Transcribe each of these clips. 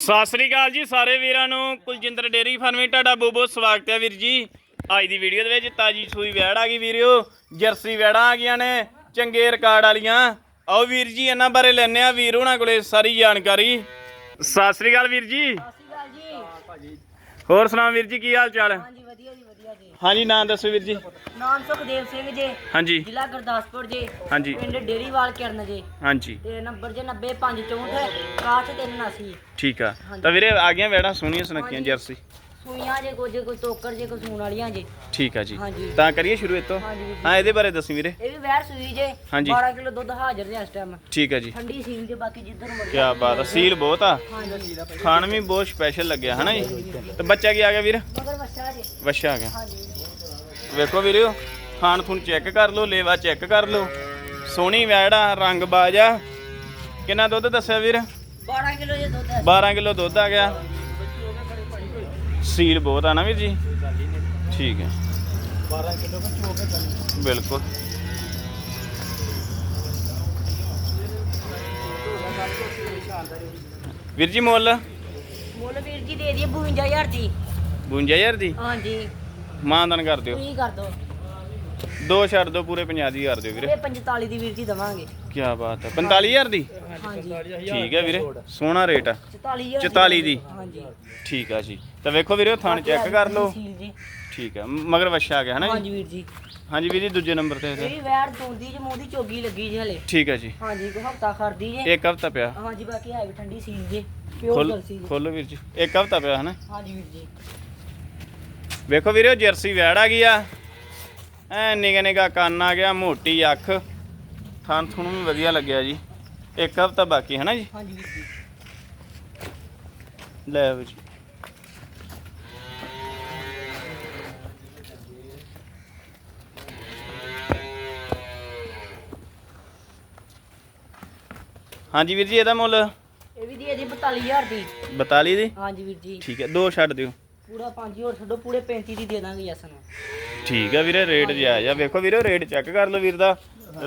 ਸਤਿ ਸ੍ਰੀ ਅਕਾਲ ਜੀ ਸਾਰੇ ਵੀਰਾਂ ਨੂੰ। ਕੁਲਜਿੰਦਰ ਡੇਰੀ ਫਾਰਮਿੰਗ ਤੁਹਾਡਾ ਬਹੁਤ ਬਹੁਤ ਸਵਾਗਤ ਹੈ ਵੀਰ ਜੀ। ਅੱਜ ਦੀ ਵੀਡੀਓ ਦੇ ਵਿੱਚ ਤਾਜੀ ਸੂਈ ਵੈੜ ਆ ਗਈ ਵੀਰਿਓ। ਜਰਸੀ ਵੈੜਾਂ ਆ ਗਈਆਂ ਨੇ ਚੰਗੇ ਰਿਕਾਰਡ ਵਾਲੀਆਂ। ਆਓ ਵੀਰ ਜੀ ਇਹਨਾਂ ਬਾਰੇ ਲੈਣੇ ਆ ਵੀਰ ਉਹਨਾਂ ਕੋਲੇ ਸਾਰੀ ਜਾਣਕਾਰੀ। ਸਤਿ ਸ੍ਰੀ ਅਕਾਲ ਵੀਰ ਜੀ। ਸਤਿ ਸ਼੍ਰੀ ਅਕਾਲ ਜੀ। ਹੋਰ ਸੁਣਾਓ ਵੀਰ ਜੀ ਕੀ ਹਾਲ ਚਾਲ? ਹੈ ਹਾਂਜੀ ਵਧੀਆ ਜੀ ਹਾਂਜੀ ਨਾਂ ਦੱਸੋ ਵੀਰ ਜੀ। ਨਾਮ ਸੁਖਦੇਵ ਸਿੰਘ ਜੀ। ਹਾਂਜੀ। ਜ਼ਿਲ੍ਹਾ ਗੁਰਦਾਸਪੁਰ ਜੀ। ਹਾਂਜੀ। ਪਿੰਡ ਡੇਰੀਵਾਲ ਕਿਰਨ ਜੀ। ਹਾਂਜੀ। ਤੇ ਨੰਬਰ ਜੀ 90564 6379 ਠੀਕ ਆ। ਤਾਂ ਵੀਰੇ ਆ ਗਈਆਂ ਵੈੜਾਂ ਸੋਹਣੀਆਂ ਸੁਨੱਖੀਆਂ ਜਰਸੀ। ਸੂਈਆਂ ਜੇ ਕੁਝ ਕੋਈ ਟੋਕਰ ਜੇ ਕੋਈ ਸੂਣ ਵਾਲੀਆਂ ਜੀ। ਠੀਕ ਆ ਜੀ। ਹਾਂਜੀ। ਤਾਂ ਕਰੀਏ ਸ਼ੁਰੂ ਇਤੋਂ ਹਾਂਜੀ ਵੀਰ ਜੀ। ਹਾਂ ਇਹਦੇ ਬਾਰੇ ਦੱਸੀ ਵੀਰੇ। ਇਹ ਵੀ ਵੈਰ ਸੂਈ ਜੇ। ਹਾਂਜੀ। 12 ਕਿਲੋ ਦੁੱਧ ਹਾਜ਼ਰ ਜੇ ਇਸ ਟਾਈਮ ਠੀਕ ਆ ਜੀ। ਠੰਡੀ ਸੀਲ ਜੇ ਬਾਕੀ ਜਿੱਧਰ ਮਰਜ਼ੀ ਕੀ ਬਾਤ ਆ ਸੀਲ ਬਹੁਤ ਆ। ਹਾਂਜੀ। ਖਾਣ ਵੀ ਬਹੁਤ ਸਪੈਸ਼ਲ ਲੱਗਿਆ ਹਨਾ ਜੀ? ਤੇ ਬੱਚਾ ਕੀ ਆ ਗਿਆ ਵੀਰ? ਮਗਰ ਬੱਚਾ ਜੀ। ਵੱਛਾ ਆ ਗਿਆ। ਹਾਂਜੀ। ਵੇਖੋ ਵੀਰਿਓ ਖਾਣ ਥੂਣ ਚੈੱਕ ਕਰ ਲਓ ਲੇਵਾ ਚੈੱਕ ਕਰ ਲਓ। ਸੋਹਣੀ ਵੈੜਾ ਰੰਗ ਬਾਜਾ। ਕਿੰਨਾ ਦੁੱਧ ਦੱਸਿਆ ਵੀਰ? 12 ਕਿਲੋ ਜੇ ਦੁੱਧ ਹੈ। 12 ਕਿਲੋ ਦੁੱਧ ਆ ਗਿਆ। ਸੀਲ ਬਹੁਤ ਆ ਨਾ ਵੀਰ ਜੀ? ਠੀਕ ਹੈ। 12 ਕਿਲੋ ਕੁ ਚੋ ਕੇ ਬਿਲਕੁਲ। ਵੀਰ ਜੀ ਮੁੱਲ? ਮੁੱਲ ਵੀਰ ਜੀ ਦੇ ਦਈਏ 52000 ਦੀ। 52000 ਦੀ? ਹਾਂਜੀ। ਮਾਨਦਾਨ ਕਰ ਦਿਓ। ਤੁਸੀਂ ਕਰ ਦੋ ਦੋ ਛੱਡ ਦਿਓ ਪੂਰੇ 50 ਦੀ ਕਰ ਦਿਓ ਵੀਰੇ। ਇਹ 45 ਦੀ ਵੀਰ ਜੀ ਦਵਾਂਗੇ। ਕੀ ਬਾਤ ਹੈ। 45000 ਦੀ? ਹਾਂਜੀ। ਠੀਕ ਹੈ ਵੀਰੇ। ਸੋਹਣਾ ਰੇਟ ਆ। 44000 44 ਦੀ ਹਾਂਜੀ। ਠੀਕ ਆ ਜੀ। ਤਾਂ ਵੇਖੋ ਵੀਰੇ ਥਾਣ ਚੈੱਕ ਕਰ ਲਓ। ਠੀਕ ਹੈ ਮਗਰ ਵੱਛਾ ਆ ਗਿਆ ਹੈ ਨਾ ਜੀ? ਹਾਂਜੀ ਵੀਰ ਜੀ। ਹਾਂਜੀ ਵੀਰ ਜੀ ਦੂਜੇ ਨੰਬਰ ਤੇ ਇਹ ਵੈਰ ਦੋਂਦੀ ਜੇ ਮੂੰਹ ਦੀ ਚੋਗੀ ਲੱਗੀ ਜੇ ਹਲੇ। ਠੀਕ ਹੈ ਜੀ। ਹਾਂਜੀ ਕੋ ਹਫਤਾ ਖੜਦੀ ਜੇ। ਇੱਕ ਹਫਤਾ ਪਿਆ। ਹਾਂਜੀ ਬਾਕੀ ਹੈ ਵੀ ਠੰਡੀ ਸੀਲ ਜੇ। ਪਿਓਰ ਖੋਲ ਜਰਸੀ ਜੇ। ਖੋਲੋ ਵੀਰ ਜੀ। ਇੱਕ ਹਫਤਾ ਪਿਆ ਹੈ ਨਾ ਹਾਂਜੀ ਵੀਰ ਜੀ। ਵੇਖੋ ਵੀਰੇ ਜਰਸੀ ਵੈੜ ਆ ਗਈ ਆ। ਐ ਨਿਗਾ ਨਿਗਾ ਕੰਨ ਆ ਗਿਆ ਮੋਟੀ ਅੱਖ। ਥਣ ਥੁਣ ਵੀ ਵਧੀਆ ਲੱਗਿਆ ਜੀ। ਇੱਕ ਹਫਤਾ ਬਾਕੀ ਹੈ ਨਾ ਜੀ? ਹਾਂਜੀ। ਵੀਰ ਜੀ ਲੈ ਜੀ। ਹਾਂਜੀ ਵੀਰ ਜੀ ਇਹਦਾ ਮੁੱਲ? ਇਹ ਵੀ ਦੀ ਜੀ 42000 ਦੀ। 42 ਦੀ? ਹਾਂਜੀ ਵੀਰ ਜੀ। ਠੀਕ ਹੈ ਦੋ ਛੱਡ ਦਿਓ। ਪੂਰਾ 5 ਹੋਰ ਛੱਡੋ ਪੂਰੇ 35 ਦੀ ਦੇ ਦਾਂਗੇ ਯਸ ਨੂੰ ਠੀਕ ਹੈ ਵੀਰੇ ਰੇਟ ਜਾਇਜ਼ ਆ ਵੇਖੋ ਵੀਰੇ ਰੇਟ ਚੈੱਕ ਕਰ ਲਓ ਵੀਰ ਦਾ।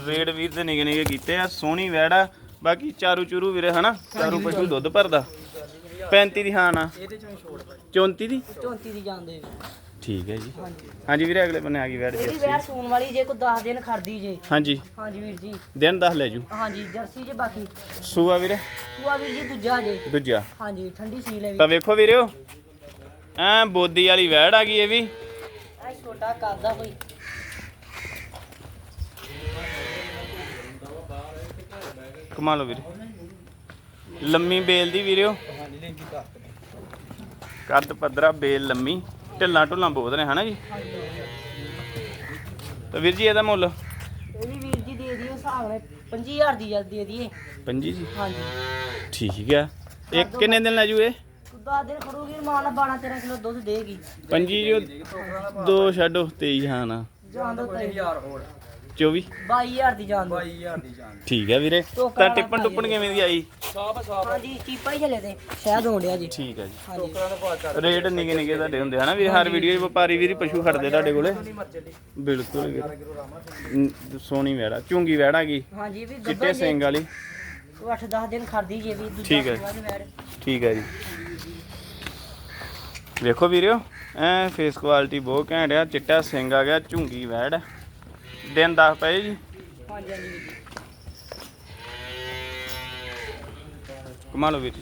ਰੇਟ ਵੀਰ ਦੇ ਨਿਗੇ ਨਿਗੇ ਕੀਤੇ ਆ ਸੋਹਣੀ ਵੈੜ ਆ। ਬਾਕੀ ਚਾਰੂ ਚੂਰੂ ਵੀਰੇ ਹਨਾ? ਚਾਰੂ ਪਸ਼ੂ ਦੁੱਧ ਭਰਦਾ। 35 ਦੀ ਹਾਂ ਨਾ ਇਹਦੇ ਚੋਂ ਹੀ ਛੋੜ ਪਈ 34 ਦੀ? 34 ਦੀ ਜਾਂਦੇ ਵੀ ਠੀਕ ਹੈ ਜੀ। ਹਾਂਜੀ। ਵੀਰੇ ਅਗਲੇ ਬੰਨੇ ਆ ਗਈ ਵੈੜ ਜਰਸੀ। ਵੈਰ ਸੂਣ ਵਾਲੀ ਜੇ ਕੋ 10 ਦਿਨ ਖੜਦੀ ਜੇ। ਹਾਂਜੀ। ਹਾਂਜੀ ਵੀਰ ਜੀ। ਦਿਨ ਦੱਸ ਲੈ ਜੂ। ਹਾਂਜੀ ਜਰਸੀ ਜੇ ਬਾਕੀ। ਸੂਆ ਵੀਰੇ? ਸੂਆ ਵੀਰ ਜੀ ਦੂਜਾ ਜੇ। ਦੂਜਾ। ਹਾਂਜੀ ਠੰਡੀ ਸੀਲ ਹੈ ਵੀ। ਤਾਂ ਵੇਖੋ ਵੀਰਿਓ। ਐ ਬੋਦੀ ਵਾਲੀ ਵੈੜ ਆ ਗਈ ਇਹ ਵੀ। ਛੋਟਾ ਕਰਦਾ ਕੋਈ। ਕਮਾ ਲਓ ਵੀਰੇ। ਲੰਮੀ ਬੇਲ ਦੀ ਵੀਰਿਓ। ਕੱਦ ਪੱਧਰਾ ਬੇਲ ਲੰਮੀ। ਢਿੱਲਾਂ ਢੁੱਲਾਂ ਬਹੁਤ ਨੇ ਹਨਾ ਜੀ? ਤਾਂ ਵੀਰ ਜੀ ਇਹਦਾ ਮੁੱਲ? ਇਹ ਵੀ ਵੀਰ ਜੀ ਦੇ ਦਿਓ ਹਿਸਾਬ ਨਾਲ 25000 ਦੀ ਜਦ ਦੇ ਦਈਏ। ਪੰਜੀ ਜੀ। ਹਾਂਜੀ। ਠੀਕ ਆ। ਇਹ ਕਿੰਨੇ ਦਿਨ ਲੈ ਜੂ ਇਹ 10 ਦਿਨ ਖੜੂਗੀ ਮਾਨ 12 13 ਕਿਲੋ ਦੁੱਧ ਦੇਗੀ। ਪੰਜੀ ਜੋ ਦੋ ਛੱਡੋ 23 ਹਾਂ ਨਾ ਜਾਨ ਦੋ ਤਈ। 1000 ਹੋਰ। 24 22000 ਦੀ ਜਾਨ ਦੋ। 22000 ਦੀ ਜਾਨ ਠੀਕ ਹੈ ਵੀਰੇ। ਤਾਂ ਟਿੱਪਣ ਟੁੱਪਣ ਕਿਵੇਂ ਦੀ ਆਈ? ਸਾਫ਼ ਸਾਫ਼ ਹਾਂਜੀ ਚੀਪਾ ਹੀ ਚਲੇ ਤੇ ਸ਼ਾਇਦ ਹੋਣ ਡਿਆ ਜੀ। ਠੀਕ ਹੈ ਜੀ। ਹਾਂਜੀ। ਟੋਕਰਾਂ ਦਾ ਭਾਅ ਚੱਲ ਰੇਟ ਨਿੱਕੇ ਨਿੱਕੇ ਤੁਹਾਡੇ ਹੁੰਦੇ ਹਨਾ ਵੀ ਹਰ ਵੀਡੀਓ 'ਚ ਵਪਾਰੀ ਵੀਰ ਪਸ਼ੂ ਖੜਦੇ ਤੁਹਾਡੇ ਕੋਲੇ। ਬਿਲਕੁਲ ਸੋਹਣੀ ਵੈੜਾ ਚੁੰਗੀ ਵੈੜਾ ਗਈ। ਹਾਂਜੀ ਵੀ ਚਿੱਟੇ ਸਿੰਘ ਵਾਲੀ। 8 10 ਦਿਨ ਖੜਦੀ ਜੇ ਵੀ ਦੂਜਾ ਠੀਕ ਹੈ। ਸੂਆ ਤੇ ਵੈੜ। ਠੀਕ ਹੈ ਜੀ ਵੇਖੋ ਵੀਰਿਓ ਐ ਫੇਸ ਕੁਆਲਿਟੀ ਬਹੁਤ ਘੈਂਟ ਆ ਚਿੱਟਾ ਸਿੰਘ ਆ ਗਿਆ ਝੁੰਗੀ ਵੈੜ ਦਿਨ 10 ਪਏ ਜੀ ਹਾਂਜੀ ਹਾਂਜੀ ਵੀਰ ਜੀ ਕਮਾ ਲਓ ਵੀਰ ਜੀ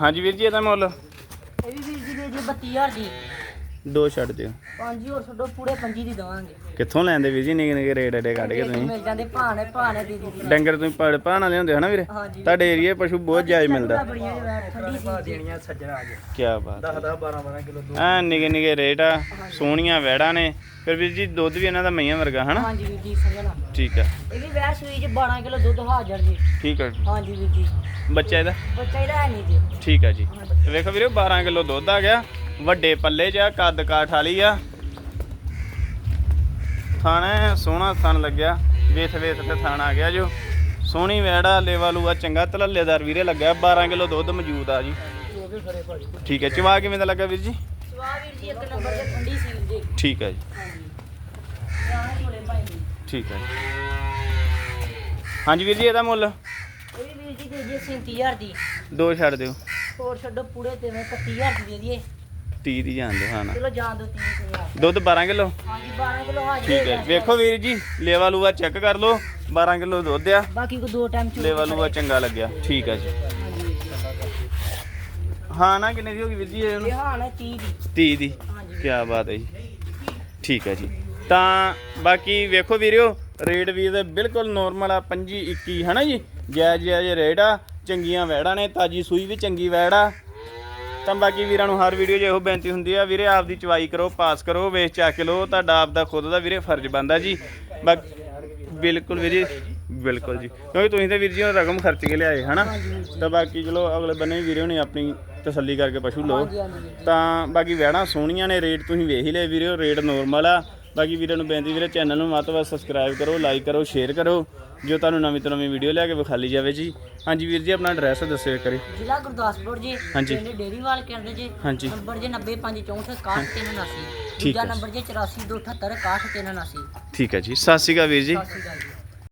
ਹਾਂਜੀ ਵੀਰ ਜੀ ਇਹਦਾ ਮੁੱਲ? ਇਹ ਵੀ ਵੀਰ ਜੀ ਦੇ ਦਿਓ 32000 ਦੀ। ਦੋ ਛੱਡ ਦਿਓ। ਪੰਜ ਹੋਰ ਛੱਡੋ ਪੂਰੇ 25 ਦੀ ਦਵਾਂਗੇ। ਕਿੱਥੋਂ ਲੈਂਦੇ ਵੀਰ ਜੀ? ਨਿੱਕੇ ਨਿੱਕੇ ਰੇਟ ਏਡੇ ਕੱਢ ਕੇ ਤੁਸੀਂ? ਮਿਲ ਜਾਂਦੇ ਭਾਣੇ ਭਾਣੇ ਦੀ ਦੀ ਡੰਗਰ ਤੁਸੀਂ ਪੜ ਪਾਣਾ ਲਿਆਉਂਦੇ ਹੋ ਨਾ ਵੀਰੇ? ਹਾਂਜੀ। ਤੁਹਾਡੇ ਏਰੀਏ ਪਸ਼ੂ ਬਹੁਤ ਜਾਇਜ਼ ਮਿਲਦਾ। ਬੜੀਆਂ ਜਿਹਾ ਵੈੜ ਠੰਡੀ ਸੀ ਜੀ। ਦੇਣੀਆਂ ਸੱਜਣਾ ਆ ਗਏ ਕੀ ਬਾਤ 10 10 12 12 ਕਿਲੋ ਦੁੱਧ। ਐ ਨਿੱਕੇ ਨਿੱਕੇ ਰੇਟ ਆ ਸੋਹਣੀਆਂ ਵੈੜਾਂ ਨੇ। ਫਿਰ ਵੀਰ ਜੀ ਦੁੱਧ ਵੀ ਇਹਨਾਂ ਦਾ ਮਈਆਂ ਵਰਗਾ ਹਨਾ? ਹਾਂਜੀ ਵੀਰ ਜੀ ਸਮਝਣਾ ਠੀਕ ਆ। ਇਹ ਵੀ ਵੈੜ ਸੂਈ ਚ 12 ਕਿਲੋ ਦੁੱਧ ਹਾਜ਼ਰ ਜੀ। ਠੀਕ ਆ ਜੀ। ਹਾਂਜੀ ਵੀਰ ਜੀ। ਬੱਚਾ ਇਹਦਾ? ਬੱਚਾ ਇਹਦਾ ਹੈ ਨਹੀਂ ਜੀ। ਠੀਕ ਆ ਜੀ। ਵੇਖੋ ਵੀਰੇ 12 ਕਿਲੋ ਦੁੱਧ ਆ ਗਿਆ। ਵੱਡੇ ਪੱਲੇ 'ਚ ਆ ਕੱਦ ਕਾਠ ਵਾਲੀ ਆ। ਥਾਣਾ ਸੋਹਣਾ ਥਣ ਲੱਗਿਆ। ਵੇਥ ਵੇਥ ਤੇ ਥਣ ਆ ਗਿਆ ਜੋ। ਸੋਹਣੀ ਵੈੜਾ ਲੇਵਾ ਲੂਆ ਚੰਗਾ ਤਲੱਲੇਦਾਰ ਵੀਰੇ ਲੱਗਿਆ। 12 ਕਿਲੋ ਦੁੱਧ ਮੌਜੂਦ ਆ ਜੀ। ਠੀਕ ਹੈ ਚਵਾ ਕਿਵੇਂ ਦਾ ਲੱਗਾ ਵੀਰ ਜੀ? ਸਵਾਹ ਵੀਰ ਜੀ ਇੱਕ ਨੰਬਰ ਤੇ ਠੰਡੀ ਸੀਲ ਦੇ ਠੀਕ ਹੈ ਜੀ। ਠੀਕ ਹੈ ਹਾਂਜੀ ਵੀਰ ਜੀ ਇਹਦਾ ਮੁੱਲ? ਇਹ ਵੀਰ ਜੀ ਦੇ ਦਈਏ 37000 ਦੀ। ਦੋ ਛੱਡ ਦਿਓ। ਹੋਰ ਛੱਡੋ ਪੂਰੇ ਤੇ 31000 ਦੀ ਦੇ ਦਈਏ। 30 ਦੀ ਜਾਣ ਦਿਓ ਹਾਂ ਨਾ। ਚਲੋ ਜਾਣ ਦੋ 30000 ਦੁੱਧ 12 ਕਿਲੋ? ਹਾਂਜੀ 12 ਕਿਲੋ ਹਾਜ਼ਰ ਠੀਕ ਹੈ। ਵੇਖੋ ਵੀਰ ਜੀ ਲੇਵਾ ਲੂਆ ਚੈੱਕ ਕਰ ਲਓ 12 ਕਿਲੋ ਦੁੱਧ ਆ। ਬਾਕੀ ਕੋ ਦੋ ਟਾਈਮ ਚੋ ਲੇਵਾ ਲੂਆ ਚੰਗਾ ਲੱਗਿਆ। ਠੀਕ ਹੈ ਜੀ। ਹਾਂ ਨਾ ਕਿੰਨੇ ਦੀ ਹੋ ਗਈ ਵੀਰ ਜੀ ਇਹ ਇਹ ਹਾਂ ਨਾ 30 ਦੀ। 30 ਦੀ। ਹਾਂਜੀ। ਕੀ ਬਾਤ ਹੈ ਜੀ। ਠੀਕ ਹੈ ਜੀ। ਤਾਂ ਬਾਕੀ ਵੇਖੋ ਵੀਰਿਓ ਰੇਟ ਵੀ ਇਹਦੇ ਬਿਲਕੁਲ ਨੋਰਮਲ ਆ 25 21 ਹਨਾ ਜੀ? ਜਾਇਜ਼ ਜਾਇਜ਼ ਰੇਟ ਆ। ਚੰਗੀਆਂ ਵੈੜਾਂ ਨੇ ਤਾਜੀ ਸੂਈ ਵੀ ਚੰਗੀ ਵੈੜ ਆ। ਤਾਂ ਬਾਕੀ ਵੀਰਾਂ ਨੂੰ ਹਰ ਵੀਡੀਓ 'ਚ ਇਹੋ ਬੇਨਤੀ ਹੁੰਦੀ ਆ, ਵੀਰੇ ਆਪਦੀ ਚਵਾਈ ਕਰੋ, ਪਾਸ ਕਰੋ ਵੇਚ ਚਾ ਕੇ ਲਓ, ਤੁਹਾਡਾ ਆਪਦਾ ਖੁਦ ਦਾ ਵੀਰੇ ਫਰਜ਼ ਬਣਦਾ ਜੀ। ਬਾਕੀ ਬਿਲਕੁਲ ਜੀ ਬਿਲਕੁਲ ਜੀ। ਕਿਉਂਕਿ ਤੁਸੀਂ ਤਾਂ ਵੀਰ ਜੀ ਉਹ ਰਕਮ ਖਰਚ ਕੇ ਲਿਆਏ, ਹਨਾ? ਤਾਂ ਬਾਕੀ ਚਲੋ, ਅਗਲੇ ਬੰਨੇ ਵੀਰੇ ਨੇ ਆਪਣੀ ਤਸੱਲੀ ਕਰਕੇ ਪਸ਼ੂ ਲਓ। ਤਾਂ ਬਾਕੀ ਵਹਿਣਾ ਸੋਹਣੀਆਂ ਨੇ, ਰੇਟ ਤੁਸੀਂ ਵੇਖ ਹੀ ਲਏ ਵੀਰੇ, ਰੇਟ ਨੋਰਮਲ ਆ। ਬਾਕੀ ਵੀਰਾਂ ਨੂੰ ਬੇਨਤੀ ਵੀਰੇ ਚੈਨਲ ਨੂੰ ਵੱਧ ਸਬਸਕ੍ਰਾਈਬ ਕਰੋ ਲਾਈਕ ਕਰੋ ਸ਼ੇਅਰ ਕਰੋ ਜੋ ਤੁਹਾਨੂੰ ਨਵੀਂ ਤੋਂ ਨਵੀਂ ਵੀਡੀਓ ਲਿਆ ਕੇ ਵਿਖਾਲੀ ਜਾਵੇ ਜੀ। ਹਾਂਜੀ ਵੀਰ ਜੀ ਆਪਣਾ ਐਡਰੈਸ ਦੱਸਿਓ ਇੱਕ ਵਾਰੀ। ਜ਼ਿਲ੍ਹਾ ਗੁਰਦਾਸਪੁਰ ਜੀ ਹਾਂਜੀ। ਪਿੰਡ ਡੇਰੀਵਾਲ ਕਹਿੰਦੇ ਜੀ। ਹਾਂਜੀ। ਨੰਬਰ ਜੀ 90564 ਠੀਕ ਦੂਜਾ ਹੈ। ਨੰਬਰ ਜੀ 8428 61 61 ਠੀਕ ਹੈ ਜੀ। ਸਤਿ ਸ਼੍ਰੀ ਅਕਾਲ ਵੀਰ ਜੀ। ਸਤਿ ਸ਼੍ਰੀ ਅਕਾਲ ਜੀ।